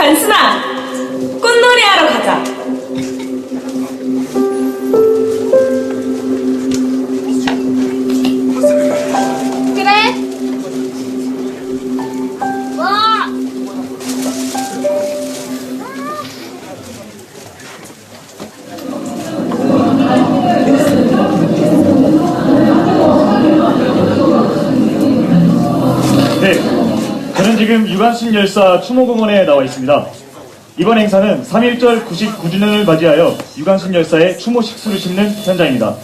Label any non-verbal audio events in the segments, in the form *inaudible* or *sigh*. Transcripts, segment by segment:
관순아, 꽃놀이 하러 가 유관순 열사 추모공원에 나와 있습니다. 이번 행사는 3.1절 99주년을 맞이하여 유관순 열사의 추모 식수를 심는 현장입니다.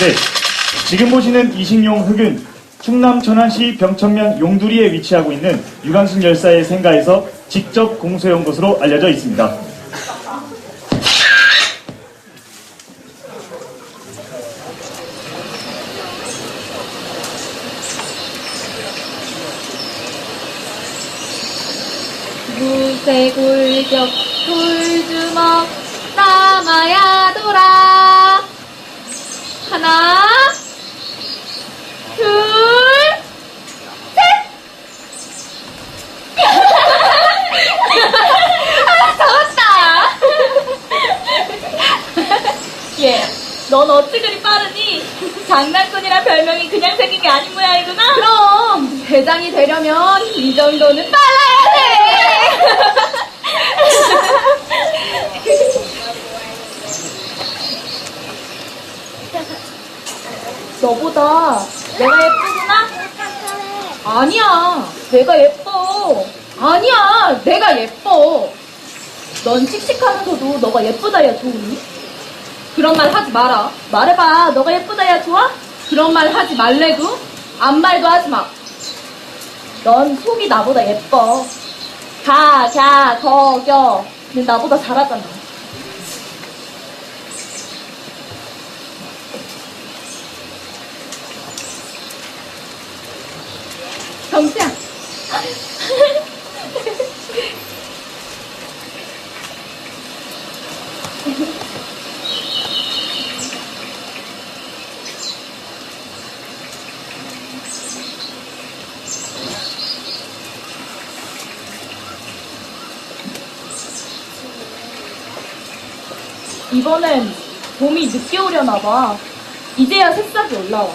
네, 지금 보시는 이식용 흙은 충남 천안시 병천면 용두리에 위치하고 있는 유관순 열사의 생가에서 직접 공수해온 것으로 알려져 있습니다. 무 쇠굴격 돌주먹 남아야 돌아. 하나 둘셋. *laughs* 아, 잡았다. *laughs* 예, 넌 어찌 그리 빠르니? 장난꾼이란 별명이 그냥 생긴 게 아닌 모양이구나? 그럼. 대장이 되려면 이 정도는 빨라야 돼 *laughs* 너보다 내가 예쁘구나? 아니야, 내가 예뻐. 아니야, 내가 예뻐. 넌 씩씩하면서도 너가 예쁘다야 좋으니? 그런 말 하지 마라. 말해봐, 너가 예쁘다야 좋아? 그런 말 하지 말래고? 아무 말도 하지 마. 넌 속이 나보다 예뻐. 가, 갸, 거, 겨. 는 나보다 잘하잖아. 경수야. 이번엔 봄이 늦게 오려나 봐. 이제야 새싹이 올라와.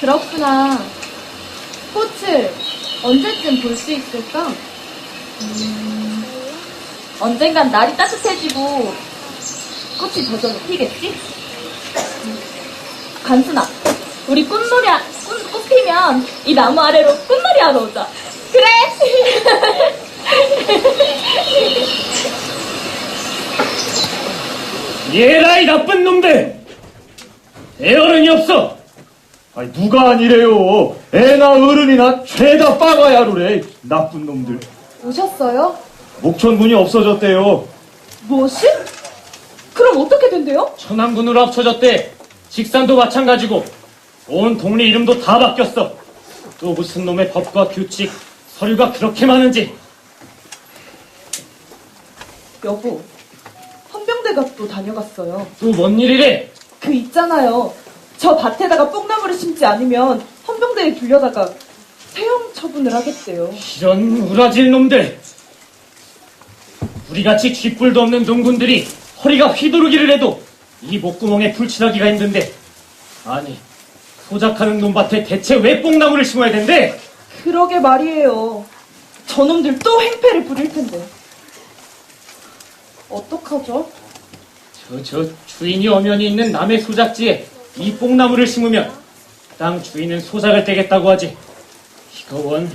그렇구나. 꽃을 언제쯤 볼 수 있을까? 음, 언젠간 날이 따뜻해지고 꽃이 저절로 피겠지? 음, 간순아, 우리 꽃놀이, 하- 꽃, 꽃 피면 이 나무 아래로 꽃놀이 하러 오자. 그래! *laughs* 얘라 이 나쁜 놈들! 애 어른이 없어! 아니 누가 아니래요. 애나 어른이나 죄다 빠가야루래. 나쁜 놈들. 오셨어요? 목천군이 없어졌대요. 무엇이? 그럼 어떻게 된대요? 천안군으로 합쳐졌대. 직산도 마찬가지고 온 동네 이름도 다 바뀌었어. 또 무슨 놈의 법과 규칙, 서류가 그렇게 많은지. 여보, 헌병대가 또 다녀갔어요. 또 뭔 일이래? 그 있잖아요. 저 밭에다가 뽕나무를 심지 않으면 헌병대에 불려다가 세형 처분을 하겠대요. 이런 우라질 놈들. 우리같이 쥐뿔도 없는 농군들이 허리가 휘두르기를 해도 이 목구멍에 불칠하기가 힘든데 아니 소작하는 놈밭에 대체 왜 뽕나무를 심어야 된대? 그러게 말이에요. 저놈들 또 행패를 부릴 텐데. 어떡하죠? 저, 저 주인이 엄연히 있는 남의 소작지에 이 뽕나무를 심으면 땅 주인은 소작을 떼겠다고 하지. 이거 원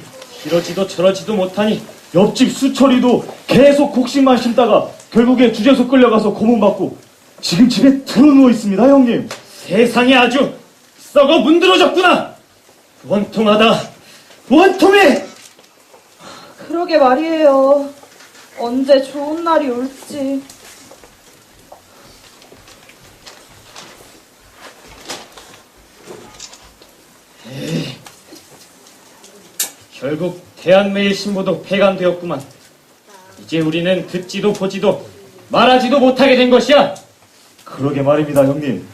이러지도 저러지도 못하니 옆집 수철이도 계속 곡식만 심다가 결국에 주재소 끌려가서 고문받고 지금 집에 들어누워 있습니다, 형님. 세상이 아주 썩어 문드러졌구나. 원통하다. 원통해. 그러게 말이에요. 언제 좋은 날이 올지. 결국 대한매일 신보도 폐간되었구만. 이제 우리는 듣지도 보지도 말하지도 못하게 된 것이야. 그러게 말입니다, 형님.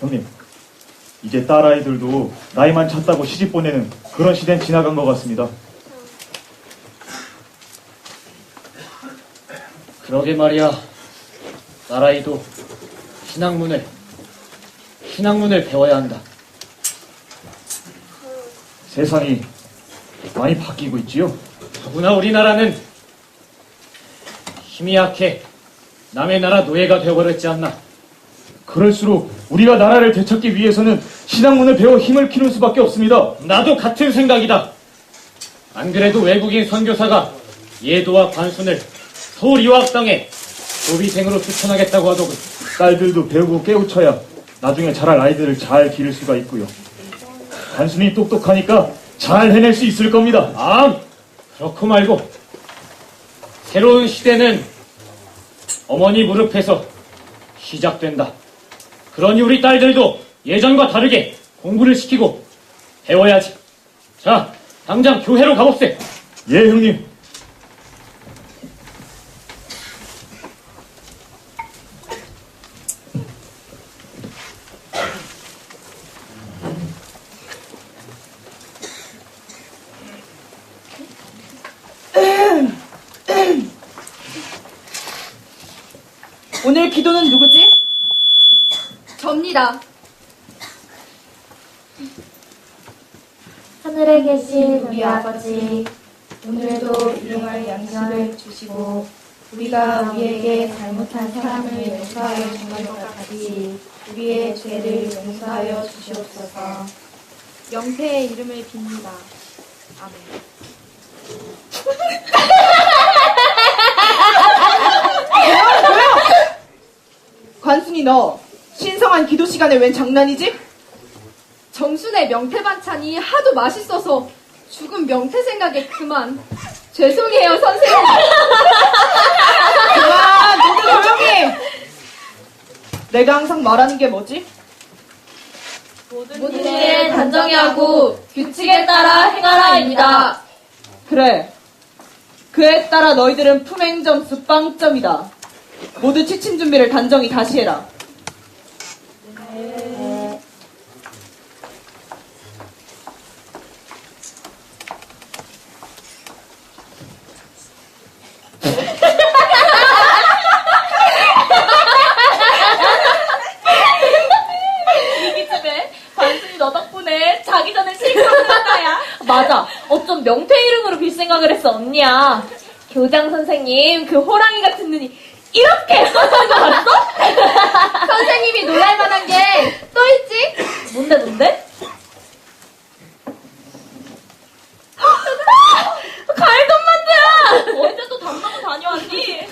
형님, 이제 딸아이들도 나이만 찼다고 시집 보내는 그런 시대는 지나간 것 같습니다. 그러게 말이야. 나라이도 신학문을, 신학문을 배워야 한다. 세상이 많이 바뀌고 있지요? 더구나 우리나라는 힘이 약해 남의 나라 노예가 되어버렸지 않나. 그럴수록 우리가 나라를 되찾기 위해서는 신학문을 배워 힘을 키울 수밖에 없습니다. 나도 같은 생각이다. 안 그래도 외국인 선교사가 예도와 관순을 서울 이화학당에 노비생으로 추천하겠다고 하더군. 딸들도 배우고 깨우쳐야 나중에 자랄 아이들을 잘 기를 수가 있고요. 단순히 똑똑하니까 잘 해낼 수 있을 겁니다. 아, 그렇고 말고 새로운 시대는 어머니 무릎에서 시작된다. 그러니 우리 딸들도 예전과 다르게 공부를 시키고 배워야지. 자, 당장 교회로 가봅세. 예, 형님. 기도는 누구지? 접니다. 하늘에 계신 우리 아버지, 오늘도 일용할 양식을 주시고, 우리가 우리에게 잘못한 사람을 용서하여 주는 것 같이, 우리의 죄를 용서하여 주시옵소서. 영태의 이름을 빕니다. 아멘. *laughs* 관순이 너 신성한 기도 시간에 웬 장난이지? 정순의 명태 반찬이 하도 맛있어서 죽은 명태 생각에 그만. 죄송해요, 선생님. *laughs* 그만 모두 조용히. 내가 항상 말하는 게 뭐지? 모든 일에 단정히 하고 규칙에 따라 행하라입니다. 그래. 그에 따라 너희들은 품행 점수 빵점이다. 모두 취침 준비를 단정히 다시 해라. 이 집에 관순이 너 덕분에 자기 전에 실컷한다야. 맞아. 어쩜 명태 이름으로 빌 생각을 했어, 언니야. 교장 선생님, 그 호랑이 같은 눈이 이렇게 뻔한 거 봤어? 선생님이 놀랄 만한 게 또 있지? 뭔데, 뭔데? 갈돈만두야! 언제 또 담당을 다녀왔니?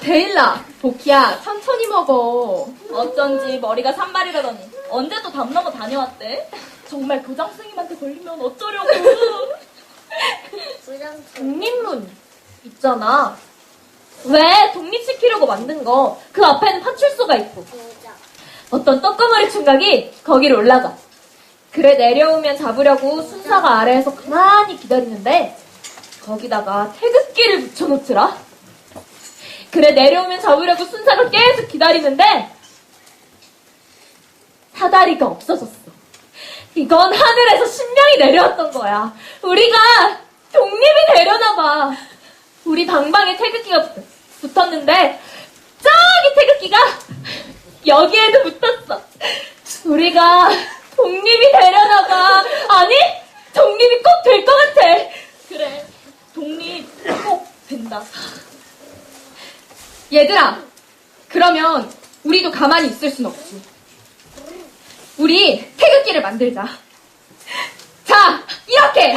데일라, 도키야, 천천히 먹어. 어쩐지 머리가 산발이라더니 언제 또 담 넘어 다녀왔대? 정말 교장 선생님한테 걸리면 어쩌려고. *laughs* 독립문 있잖아. 왜 독립시키려고 만든 거? 그 앞에는 파출소가 있고. 어떤 떡거머리 총각이 거기로 올라가. 그래 내려오면 잡으려고 순사가 아래에서 가만히 기다리는데 거기다가 태극기를 붙여놓더라. 그래 내려오면 잡으려고 순사가 계속 기다리는데 사다리가 없어졌어. 이건 하늘에서 신명이 내려왔던 거야. 우리가 독립이 되려나 봐. 우리 방방에 태극기가 붙- 붙었는데 저기 태극기가 여기에도 붙었어. 우리가 독립이 되려나 봐. 아니, 독립이 꼭 될 것 같아. 그래, 독립 꼭 된다. 얘들아, 그러면 우리도 가만히 있을 순 없지. 우리 태극기를 만들자. 자, 이렇게!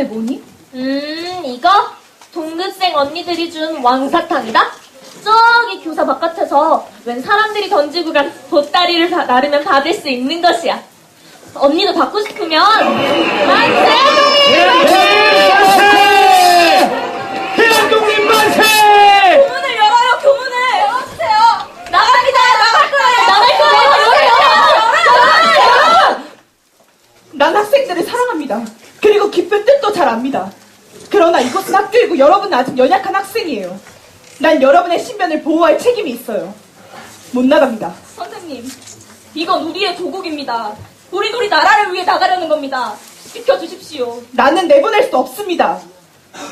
입안에 뭐니? 음, 이거? 동급생 언니들이 준 왕사탕이다? 저기 교사 바깥에서 웬 사람들이 던지고 간 보따리를 다- 나르면 받을 수 있는 것이야. 언니도 받고 싶으면 만세! 대한독립 만세! 교문을 열어요, 교문을! 열어주세요! 나갑니다, 나갈 거예요! 나갈 거예요! 난 학생들을 사랑합니다. 그리고 기쁜 뜻도 잘 압니다. 그러나 이곳은 학교이고 여러분은 아직 연약한 학생이에요. 난 여러분의 신변을 보호할 책임이 있어요. 못 나갑니다. 선생님, 이건 우리의 조국입니다. 우리 우리 나라를 위해 나가려는 겁니다. 지켜주십시오. 나는 내보낼 수 없습니다.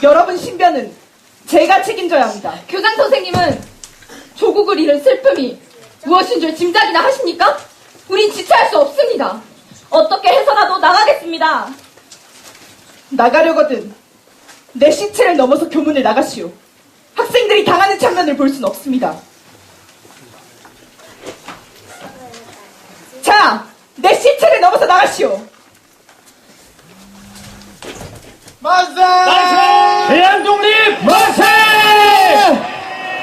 여러분 신변은 제가 책임져야 합니다. 교장 선생님은 조국을 잃은 슬픔이 무엇인 줄 짐작이나 하십니까? 우린 지체할 수 없습니다. 어떻게 해서라도 나가겠습니다. 나가려거든 내 시체를 넘어서 교문을 나가시오. 학생들이 당하는 장면을 볼 수는 없습니다. 자, 내 시체를 넘어서 나가시오. 만세! 대한 독립 만세!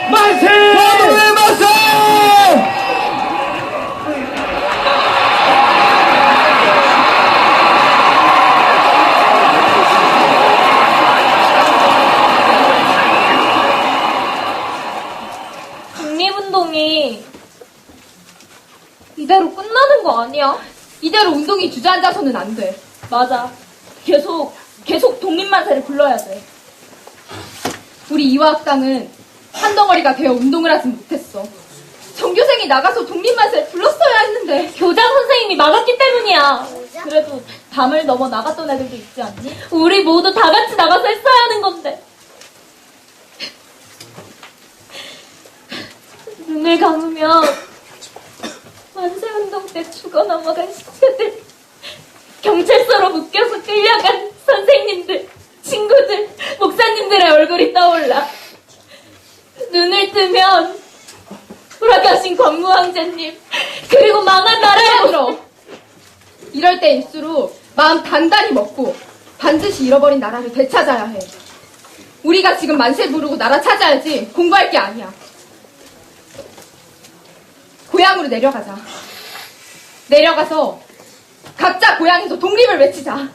만세! 대한독립 만세! 독립운동이 이대로 끝나는 거 아니야? 이대로 운동이 주저앉아서는 안 돼. 맞아. 계속, 계속 독립만세를 불러야 돼. 우리 이화학당은 한 덩어리가 되어 운동을 하지 못했어. 전교생이 나가서 독립만세 불렀어야 했는데 교장 선생님이 막았기 때문이야. 그래도 담을 넘어 나갔던 애들도 있지 않니? 우리 모두 다 같이 나가서 했어야 하는 건데. 눈을 감으면 만세운동 때 죽어 넘어간 시체들, 경찰서로 묶여서 끌려간 선생님들, 친구들, 목사님들의 얼굴이 떠올라. 눈을 뜨면 돌아가신 광무왕자님, 그리고 망한 나라의 들어. 이럴 때일수록 마음 단단히 먹고 반드시 잃어버린 나라를 되찾아야 해. 우리가 지금 만세 부르고 나라 찾아야지 공부할 게 아니야. 고향으로 내려가자. 내려가서 각자 고향에서 독립을 외치자.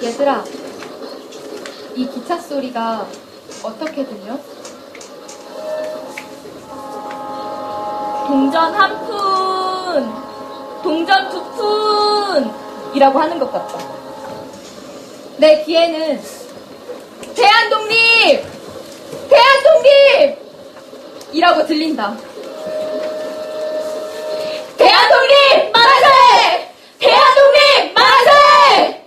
얘들아, 이 기차 소리가 어떻게 들려? 동전 한 푼, 동전 두 푼, 이라고 하는 것 같다. 내 귀에는 대한 독립! 대한 독립! 이라고 들린다. 대한 독립! 만세! 대한 독립! 만세!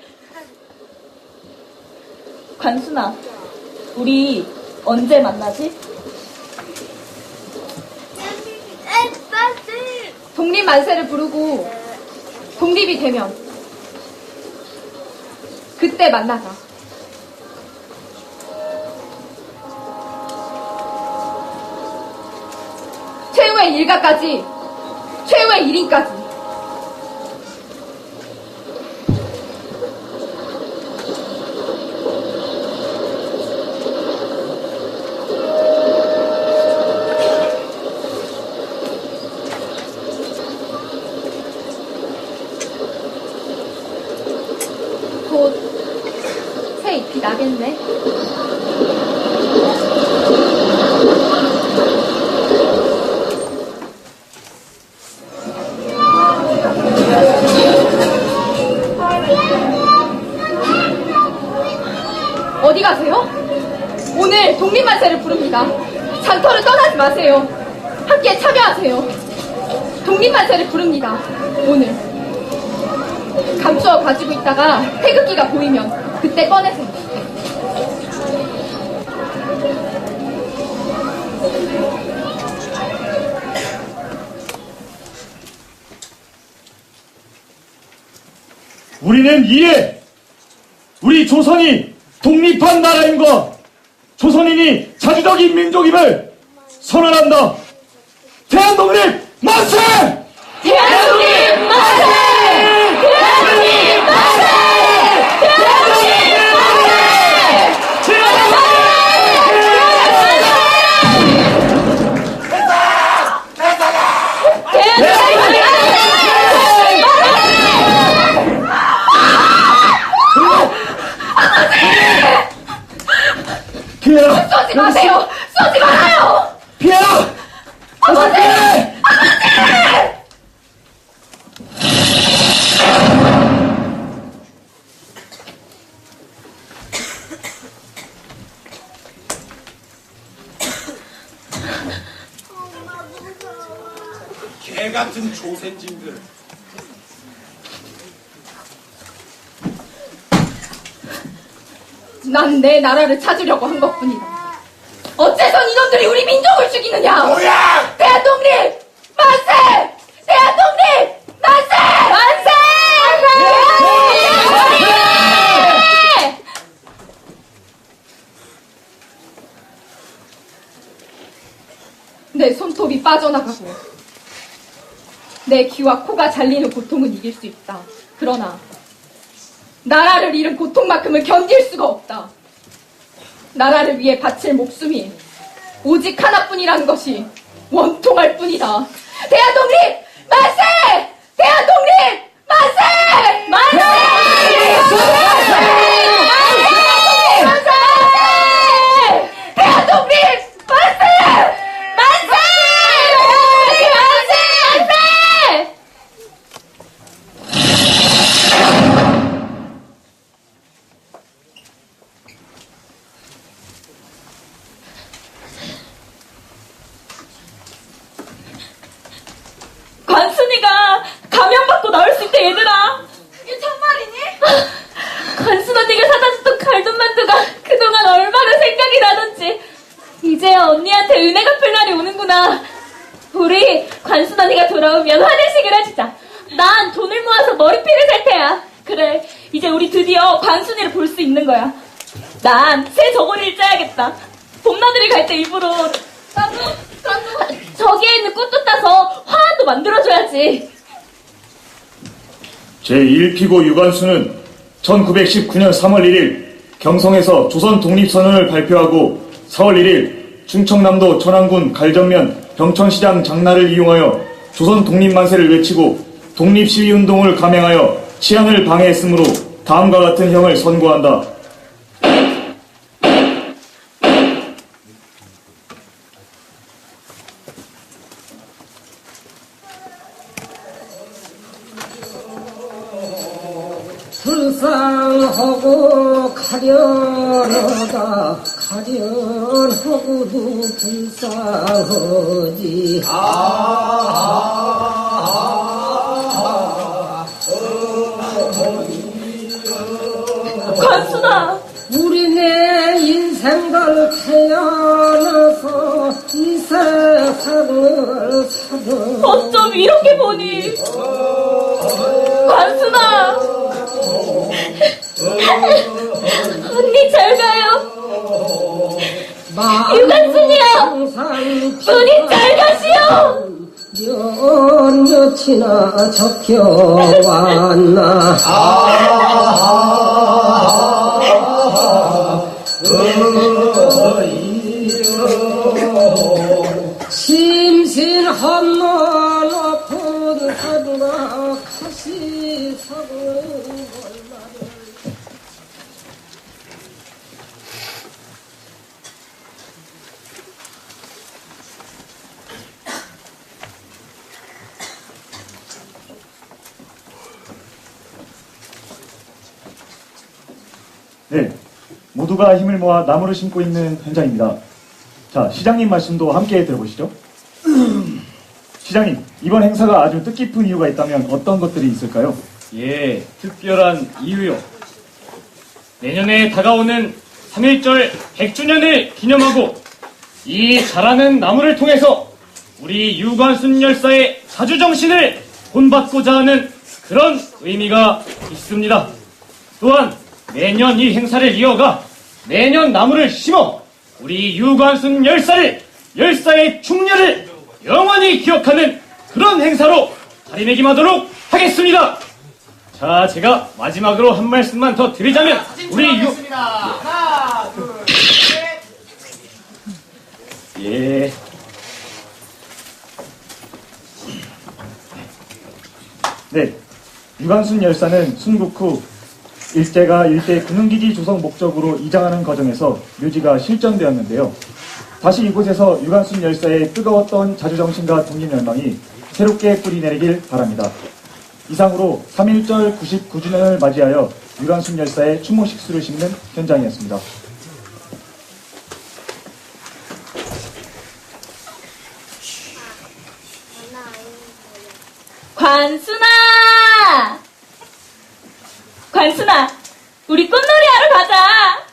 관순아, 우리 언제 만나지? 독립 만세를 부르고 독립이 되면 그때 만나자. 최후의 일가까지 최후의 1인까지 곧 새 잎이 나겠네. 참여하세요? 오늘 부릅니다. 장터를 떠나지 마세요. 함께 참여하세요. 독립만세를 부릅니다. 오늘. 감추어 가지고 있다가 태극기가 보이면 그때 꺼내세요. 우리는 이에 우리 조선이 독립한 나라인 것, 조선인이 자주적인 민족임을 선언한다. 대한독립 만세! 대한민국 만세! 대한민국 만세! 대한민국 만세! 피해라! 쏘지 마세요! 쏘지 말아요! 피해라! 아버지! 개 같은 조센진들. 난 내 나라를 찾으려고 한 것뿐이다. 어째선 이놈들이 우리 민족을 죽이느냐? 뭐야! 대한독립 만세! 대한독립 만세! 만세! 만세! 내 손톱이 빠져나가고 내 귀와 코가 잘리는 고통은 이길 수 있다. 그러나 나라를 잃은 고통만큼은 견딜 수가 없다. 나라를 위해 바칠 목숨이 오직 하나뿐이라는 것이 원통할 뿐이다. 대한 독립 만세! 대한 독립 만세! 만세! 대한독립 만세! 대한독립 만세! 만세! 만세! 만세! 관순이가 감염받고 나올 수 있대 얘들아 이게 참말이니? 관순 언니가 사다 줬던 갈돈만두가 그동안 얼마나 생각이 나던지 이제야 언니한테 은혜 갚을 날이 오는구나 우리 관순 언니가 돌아오면 환희식을 해주자 난 돈을 모아서 머리핀을 살 테야 그래 이제 우리 드디어 관순이를 볼 수 있는 거야. 난 새 저고리를 짜야겠다. 봄나들이 갈 때 일부러 나도 나도 저기에 있는 꽃도 따서 화환도 만들어줘야지. 제1피고 유관수는 1919년 3월 1일 경성에서 조선 독립선언을 발표하고 4월 1일 충청남도 천안군 갈전면 병천시장 장날을 이용하여 조선 독립만세를 외치고 독립시위운동을 감행하여 치안을 방해했으므로 다음과 같은 형을 선고한다. 불쌍하고 가련하다. 가련하고도 불쌍하지. 관순아 태어나서 이 세상을 사는 어쩜 이렇게 보니? 관순아 언니 잘 가요. 유관순이야 언니 잘 가시오. 몇 몇이나 적혀왔나 모두가 힘을 모아 나무를 심고 있는 현장입니다. 자, 시장님 말씀도 함께 들어보시죠. *clears throat* 시장님, 이번 행사가 아주 뜻깊은 이유가 있다면 어떤 것들이 있을까요? 예, 특별한 이유요. 내년에 다가오는 3.1절 100주년을 기념하고 이 자라는 나무를 통해서 우리 유관순 열사의 자주정신을 본받고자 하는 그런 의미가 있습니다. 또한 매년 이 행사를 이어가 매년 나무를 심어 우리 유관순 열사를 열사의 충렬을 영원히 기억하는 그런 행사로 자리매김하도록 하겠습니다. 자, 제가 마지막으로 한 말씀만 더 드리자면 우리 유 하나, 둘, 셋. 예. 네, 유관순 열사는 순국 후 일제가 일대 군용기지 조성 목적으로 이장하는 과정에서 묘지가 실전되었는데요. 다시 이곳에서 유관순 열사의 뜨거웠던 자주정신과 독립열망이 새롭게 뿌리내리길 바랍니다. 이상으로 3.1절 99주년을 맞이하여 유관순 열사의 추모 식수를 심는 현장이었습니다. 관순아! 관순아, 우리 꽃놀이 하러 가자!